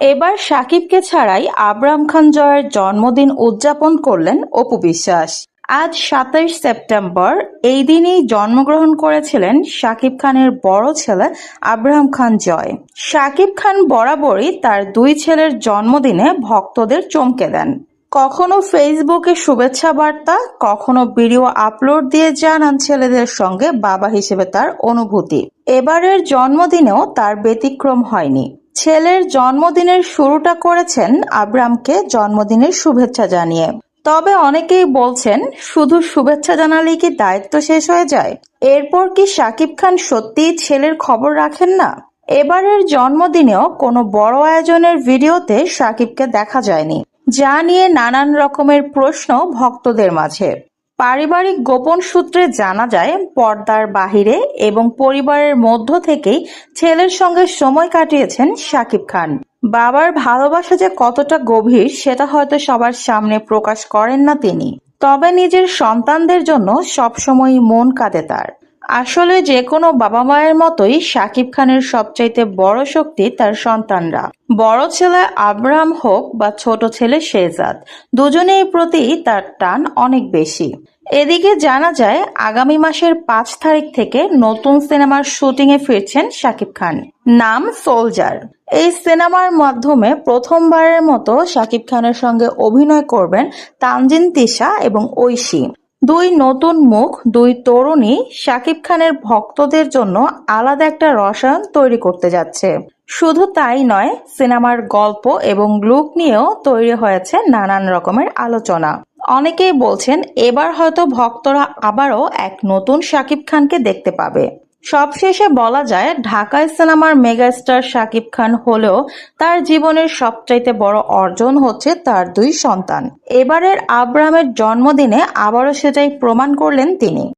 এবার সাকিবকে ছাড়াই আবরাম খান জয়ের জন্মদিন উদযাপন করলেন অপু বিশ্বাস। আজ সাতাইশ সেপ্টেম্বর, এই দিনেই জন্মগ্রহণ করেছিলেন শাকিব খানের বড় ছেলে আব্রাহাম খান জয়। শাকিব খান বরাবরই তার দুই ছেলের জন্মদিনে ভক্তদের চমকে দেন। কখনো ফেসবুকে শুভেচ্ছা বার্তা, কখনো ভিডিও আপলোড দিয়ে জানান ছেলেদের সঙ্গে বাবা হিসেবে তার অনুভূতি। এবারের জন্মদিনেও তার ব্যতিক্রম হয়নি। ছেলের জন্মদিনের শুরুটা করেছেন আব্রামকে জন্মদিনের শুভেচ্ছা জানিয়ে। তবে অনেকেই বলছেন, শুধু শুভেচ্ছা জানালেই কি দায়িত্ব শেষ হয়ে যায়? এরপর কি শাকিব খান সত্যিই ছেলের খবর রাখেন না? এবারের জন্মদিনেও কোনো বড় আয়োজনের ভিডিওতে শাকিবকে দেখা যায়নি। যা নিয়ে নানান রকমের প্রশ্ন ভক্তদের মাঝে। পারিবারিক গোপন সূত্রে জানা যায়, পর্দার বাহিরে এবং পরিবারের মধ্য থেকেই ছেলের সঙ্গে সময় কাটিয়েছেন শাকিব খান। বাবার ভালোবাসা যে কতটা গভীর, সেটা হয়তো সবার সামনে প্রকাশ করেন না তিনি। তবে নিজের সন্তানদের জন্য সবসময় মন কাঁদে তার। আসলে যে কোনো বাবা মায়ের মতোই শাকিব খানের সবচাইতে বড় শক্তি তার সন্তানরা। বড় ছেলে আব্রাহাম হোক বা ছোট ছেলে শেহজাদ, দুজনেই প্রতি তার টান অনেক বেশি। এদিকে জানা যায়, আগামী মাসের পাঁচ তারিখ থেকে নতুন সিনেমার শুটিংয়ে ফিরছেন শাকিব খান। নাম সোলজার। এই সিনেমার মাধ্যমে প্রথমবারের মতো শাকিব খানের সঙ্গে অভিনয় করবেন তানজিন তিশা এবং ঐশী। দুই নতুন মুখ, দুই তরুণী শাকিব খানের ভক্তদের জন্য আলাদা একটা রসায়ন তৈরি করতে যাচ্ছে। শুধু তাই নয়, সিনেমার গল্প এবং লুক নিয়েও তৈরি হয়েছে নানান রকমের আলোচনা। অনেকেই বলছেন, এবার হয়তো ভক্তরা আবারও এক নতুন শাকিব খানকে দেখতে পাবে। সবশেষে বলা যায় ঢাকা সিনেমার মেগাস্টার শাকিব খান হলেও তার জীবনের সবচাইতে বড় অর্জন হচ্ছে তার দুই সন্তান। এবারের আব্রামের জন্মদিনে আবারও সেটাই প্রমাণ করলেন তিনি।